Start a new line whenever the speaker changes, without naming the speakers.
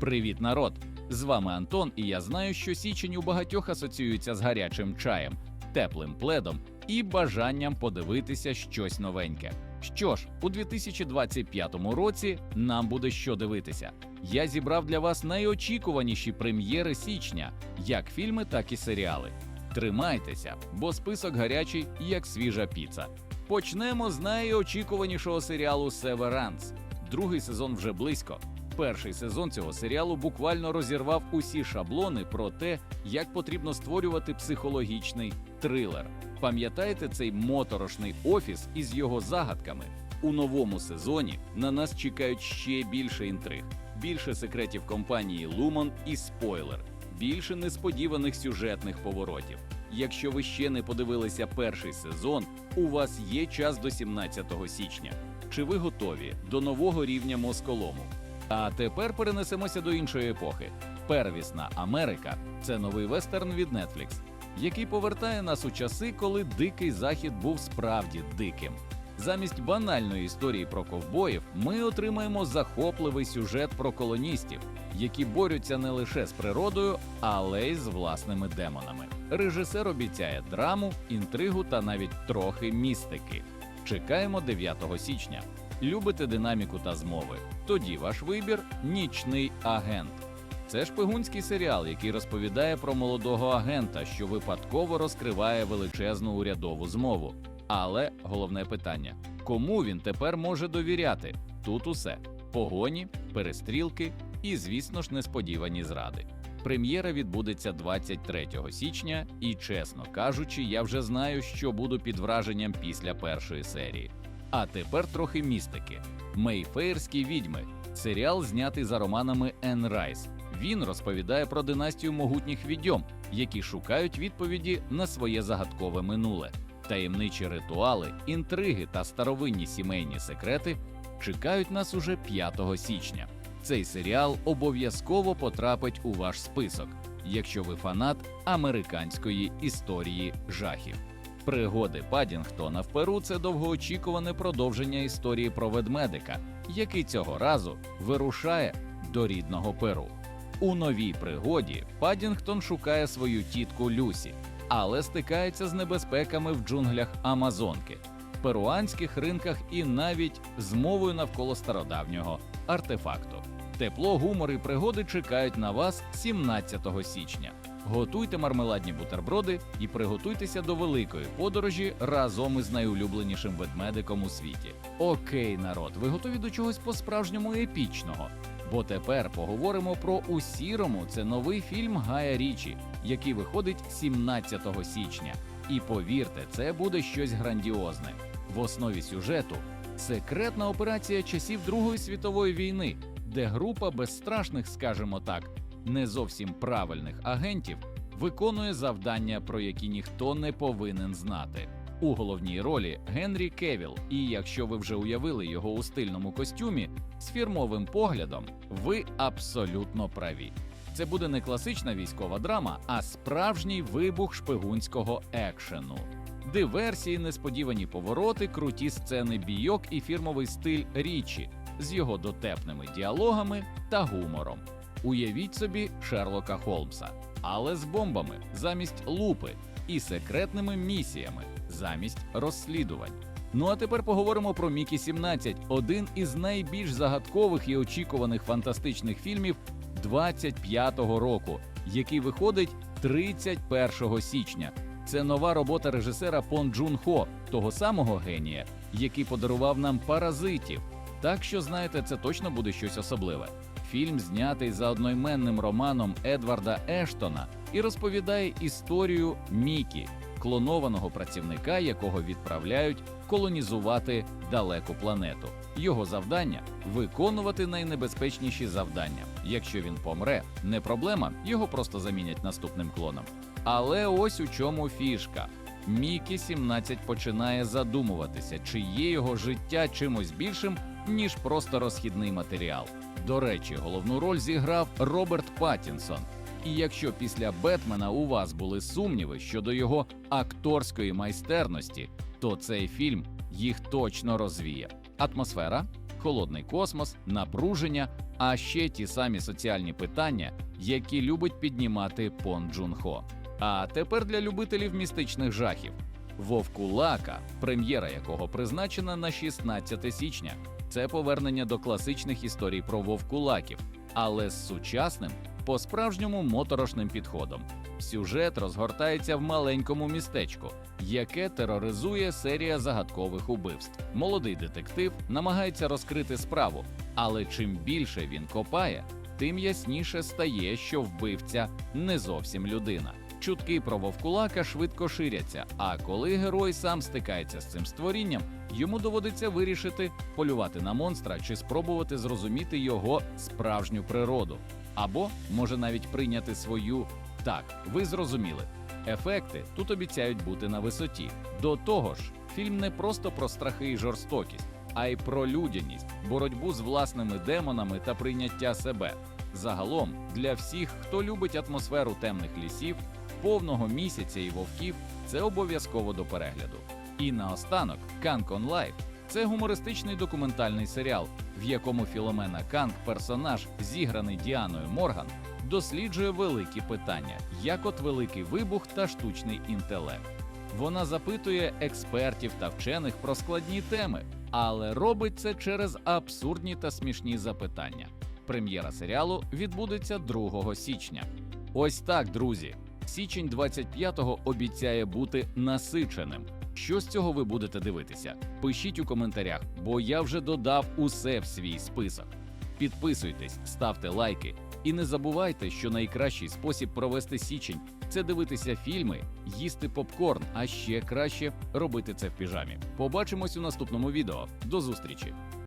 Привіт, народ! З вами Антон, і я знаю, що січень у багатьох асоціюється з гарячим чаєм, теплим пледом і бажанням подивитися щось новеньке. Що ж, у 2025 році нам буде що дивитися. Я зібрав для вас найочікуваніші прем'єри січня, як фільми, так і серіали. Тримайтеся, бо список гарячий, як свіжа піца. Почнемо з найочікуванішого серіалу Северанс. Другий сезон вже близько. Перший сезон цього серіалу буквально розірвав усі шаблони про те, як потрібно створювати психологічний трилер. Пам'ятаєте цей моторошний офіс із його загадками? У новому сезоні на нас чекають ще більше інтриг, більше секретів компанії Lumon і спойлер, більше несподіваних сюжетних поворотів. Якщо ви ще не подивилися перший сезон, у вас є час до 17 січня. Чи ви готові до нового рівня москолому? А тепер перенесемося до іншої епохи. Первісна Америка це новий вестерн від Netflix, який повертає нас у часи, коли дикий захід був справді диким. Замість банальної історії про ковбоїв ми отримаємо захопливий сюжет про колоністів, які борються не лише з природою, але й з власними демонами. Режисер обіцяє драму, інтригу та навіть трохи містики. Чекаємо 9 січня. Любите динаміку та змови? Тоді ваш вибір нічний агент. Це шпигунський серіал, який розповідає про молодого агента, що випадково розкриває величезну урядову змову. Але головне питання: кому він тепер може довіряти? Тут усе: погоні, перестрілки і, звісно ж, несподівані зради. Прем'єра відбудеться 23 січня, і, чесно кажучи, я вже знаю, що буду під враженням після першої серії. А тепер трохи містики. Мейфейрські відьми серіал знятий за романами Ен Райс. Він розповідає про династію могутніх відьом, які шукають відповіді на своє загадкове минуле. Таємничі ритуали, інтриги та старовинні сімейні секрети чекають нас уже 5 січня. Цей серіал обов'язково потрапить у ваш список, якщо ви фанат американської історії жахів. Пригоди Падінгтона в Перу це довгоочікуване продовження історії про ведмедика, який цього разу вирушає до рідного Перу. У новій пригоді Падінгтон шукає свою тітку Люсі, але стикається з небезпеками в джунглях Амазонки, перуанських ринках і навіть з мовою навколо стародавнього артефакту. Тепло, гумор і пригоди чекають на вас 17 січня. Готуйте мармеладні бутерброди і приготуйтеся до великої подорожі разом із найулюбленішим ведмедиком у світі. Окей, народ, ви готові до чогось по-справжньому епічного? Бо тепер поговоримо про у сірому. Це новий фільм Гая Річі, який виходить 17 січня. І повірте, це буде щось грандіозне. В основі сюжету секретна операція часів Другої світової війни, де група безстрашних, скажімо так, не зовсім правильних агентів виконує завдання, про які ніхто не повинен знати. У головній ролі Генрі Кевіл, і якщо ви вже уявили його у стильному костюмі з фірмовим поглядом, ви абсолютно праві. Це буде не класична військова драма, а справжній вибух шпигунського екшену. Диверсії, несподівані повороти, круті сцени бійок і фірмовий стиль річі з його дотепними діалогами та гумором. Уявіть собі Шерлока Холмса, але з бомбами замість лупи і секретними місіями замість розслідувань. Ну а тепер поговоримо про Мікі 17, один із найбільш загадкових і очікуваних фантастичних фільмів 25-го року, який виходить 31 січня. Це нова робота режисера Пон Джун Хо, того самого генія, який подарував нам паразитів. Так що знаєте, це точно буде щось особливе. Фільм знятий за одноіменним романом Едварда Ештона і розповідає історію Мікі, клонованого працівника, якого відправляють колонізувати далеку планету. Його завдання виконувати найнебезпечніші завдання. Якщо він помре, не проблема, його просто замінять наступним клоном. Але ось у чому фішка. Мікі 17 починає задумуватися, чи є його життя чимось більшим, ніж просто розхідний матеріал. До речі, головну роль зіграв Роберт Паттінсон. І якщо після Бетмена у вас були сумніви щодо його акторської майстерності, то цей фільм їх точно розвіє. Атмосфера, холодний космос, напруження, а ще ті самі соціальні питання, які любить піднімати Пон Джун Хо. А тепер для любителів містичних жахів. Вовкулака, прем'єра якого призначена на 16 січня. Це повернення до класичних історій про вовкулаків, але з сучасним, по-справжньому моторошним підходом. Сюжет розгортається в маленькому містечку, яке тероризує серія загадкових убивств. Молодий детектив намагається розкрити справу, але чим більше він копає, тим ясніше стає, що вбивця не зовсім людина. Чутки про вовкулака швидко ширяться. А коли герой сам стикається з цим створінням, йому доводиться вирішити полювати на монстра чи спробувати зрозуміти його справжню природу, або може навіть прийняти свою так, ви зрозуміли. Ефекти тут обіцяють бути на висоті. До того ж, фільм не просто про страхи і жорстокість, а й про людяність, боротьбу з власними демонами та прийняття себе. Загалом, для всіх, хто любить атмосферу темних лісів, повного місяця і вовків, це обов'язково до перегляду. І наостанок, On Life – це гумористичний документальний серіал, в якому Філомена Канг, персонаж, зіграний Діаною Морган, досліджує великі питання, як от великий вибух та штучний інтелект. Вона запитує експертів та вчених про складні теми, але робить це через абсурдні та смішні запитання. Прем'єра серіалу відбудеться 2 січня. Ось так, друзі. Січень 25-го обіцяє бути насиченим. Що з цього ви будете дивитися? Пишіть у коментарях, бо я вже додав усе в свій список. Підписуйтесь, ставте лайки і не забувайте, що найкращий спосіб провести січень це дивитися фільми, їсти попкорн, а ще краще робити це в піжамі. Побачимось у наступному відео. До зустрічі!